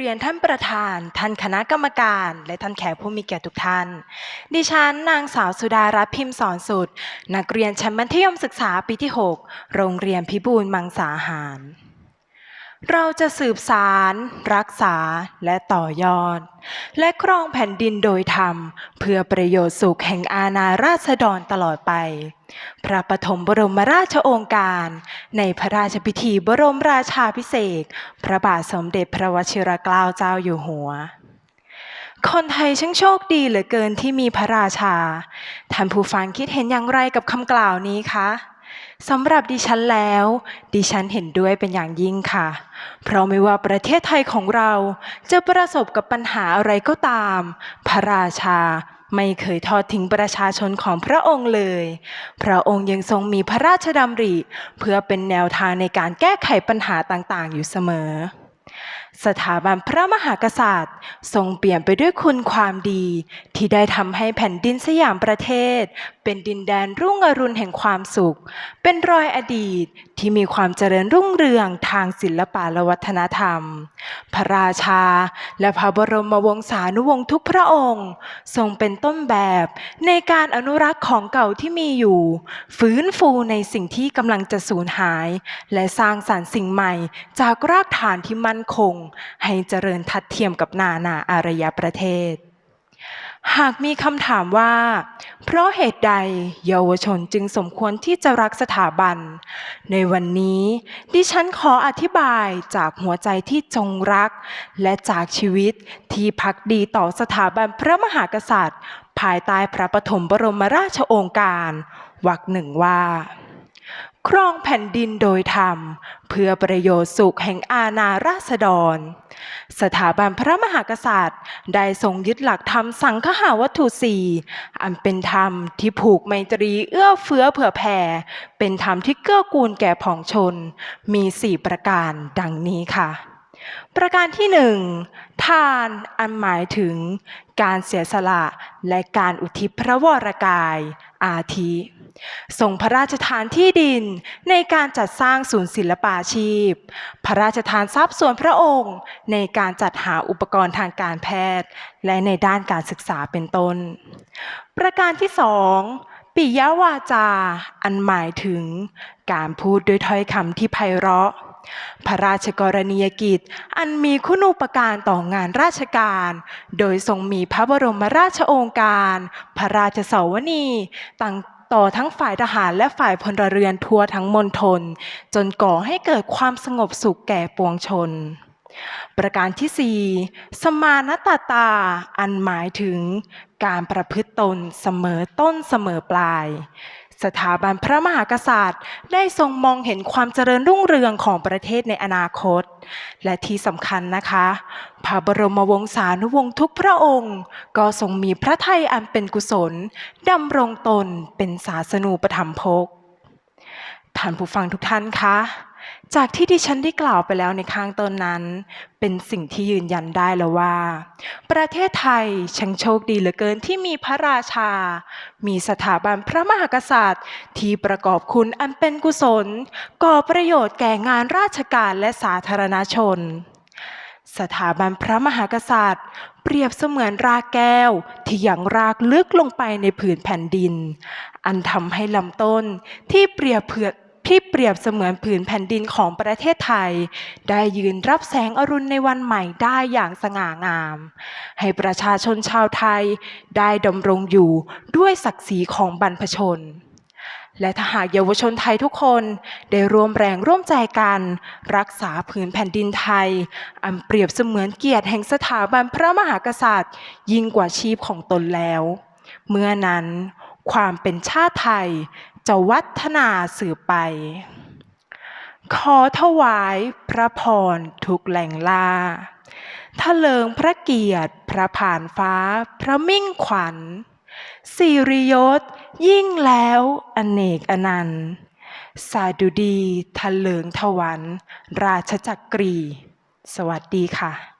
เรียนท่านประธาน ท่านคณะกรรมการ และท่านแขกผู้มีเกียรติทุกท่าน ดิฉันนางสาวสุดารัตน์พิมพ์สอนสุด นักเรียนชั้นมัธยมศึกษาปีที่ 6 โรงเรียนพิบูลมังสาหาร เราจะสืบสารรักษาและต่อยอด และครองแผ่นดินโดยธรรม เพื่อประโยชน์สุขแห่งอาณาราษฎรตลอดไป พระปฐมบรมราชโองการ ในพระราชพิธีบรมราชาพิเศษพระบาทสมเด็จพระวชิรเกล้าเจ้าอยู่หัวคนไทยช่างโชคดีเหลือเกินที่มีพระราชา ท่านผู้ฟังคิดเห็นอย่างไรกับคำกล่าวนี้คะ สำหรับดิฉันแล้ว ดิฉันเห็นด้วยเป็นอย่างยิ่งค่ะ เพราะไม่ว่าประเทศไทยของเราจะประสบกับปัญหาอะไรก็ตาม พระราชาไม่เคยทอดทิ้งประชาชนของพระองค์เลย พระองค์ยังทรงมีพระราชดำริ เพื่อเป็นแนวทางในการแก้ไขปัญหาต่างๆ อยู่เสมอ สถาบันพระมหากษัตริย์ ทรงเปลี่ยนไปด้วยคุณความดี ที่ได้ทำให้แผ่นดินสยามประเทศ เป็นดินแดนรุ่งอรุณแห่งความสุข เป็นรอยอดีตที่มีความเจริญรุ่งเรืองทางศิลปะและวัฒนธรรม พระราชา และพระบรมวงศานุวงศ์ทุกพระองค์ ทรงเป็นต้นแบบในการอนุรักษ์ของเก่าที่มีอยู่ ฟื้นฟูในสิ่งที่กำลังจะสูญหาย และสร้างสรรค์สิ่งใหม่จากรากฐานที่มั่นคงให้เจริญทัดเทียมกับนานาอารยประเทศ หากมีคำถามว่า เพราะเหตุใดเยาวชนจึงสมควรที่จะรักสถาบัน ในวันนี้ดิฉันขออธิบายจากหัวใจที่จงรัก และจากชีวิตที่พักดีต่อสถาบันพระมหากษัตริย์ ภายใต้พระปฐมบรมราชโองการวรรคหนึ่งว่า ครองแผ่นดินโดยธรรม เพื่อประโยชน์สุขแห่งอาณาราษฎร สถาบันพระมหากษัตริย์ ได้ทรงยึดหลักธรรมสังฆาวัตถุสี่อันเป็นธรรมที่ผูกไมตรีเอื้อเฟื้อเผื่อแผ่ เป็นธรรมที่เกื้อกูลแก่ผองชน มีสี่ประการดังนี้ค่ะประการที่หนึ่งทานอันหมายถึงการเสียสละและการอุทิศพระวรกาย อาทิ ทรงพระราชทานที่ดินในการจัดสร้างศูนย์ศิลปาชีพ พระราชทานทรัพย์ส่วนพระองค์ ในการจัดหาอุปกรณ์ทางการแพทย์ และในด้านการศึกษาเป็นต้น ประการที่สองปิยวาจา อันหมายถึงการพูดด้วยถ้อยคำที่ไพเราะ พระราชกรณียกิจ อันมีคุณูปการต่องานราชการ โดยทรงมีพระบรมราชโองการ พระราชสวนีตั้ง ต่อทั้งฝ่ายทหารและฝ่ายพลเรือนทั่วทั้งมณฑลจนก่อให้เกิดความสงบสุขแก่ปวงชน ประการที่สี่สมานตาตา อันหมายถึงการประพฤติตนเสมอต้นเสมอปลาย สถาบันพระมหากษัตริย์ ได้ทรงมองเห็นความเจริญรุ่งเรืองของประเทศในอนาคต และที่สำคัญนะคะ พระบรมวงศานุวงศ์ทุกพระองค์ ก็ทรงมีพระทัยอันเป็นกุศลดำรงตนเป็นศาสนูปถัมภกท่านผู้ฟังทุกท่านคะ จากที่ดิฉันได้กล่าวไปแล้วในข้างต้นนั้น เป็นสิ่งที่ยืนยันได้แล้วว่า ประเทศไทยช่างโชคดีเหลือเกินที่มีพระราชา มีสถาบันพระมหากษัตริย์ ที่ประกอบคุณอันเป็นกุศล ก่อประโยชน์แก่งานราชการและสาธารณชน สถาบันพระมหากษัตริย์ เปรียบเสมือนรากแก้วที่ยังรากลึกลงไปในผืนแผ่นดิน อันทำให้ลำต้นที่เปรียบเผือ ที่เปรียบเสมือนผืนแผ่นดินของประเทศไทย ได้ยืนรับแสงอรุณในวันใหม่ได้อย่างสง่างาม ให้ประชาชนชาวไทยได้ดำรงอยู่ด้วยศักดิ์ศรีของบรรพชน และถ้าหากเยาวชนไทยทุกคนได้ร่วมแรงร่วมใจกัน รักษาผืนแผ่นดินไทย อันเปรียบเสมือนเกียรติแห่งสถาบันพระมหากษัตริย์ ยิ่งกว่าชีพของตนแล้ว เมื่อนั้นความเป็นชาติไทย จะวัฒนาสืบไป ขอถวายพระพรทุกแหล่งลาทะเลิงพระเกียรติพระผ่านฟ้าพระมิ่งขวัญสิริยศยิ่งแล้วอเนกอนันต์ สาดุดีทะเลิงถวัน ราชจักรี สวัสดีค่ะ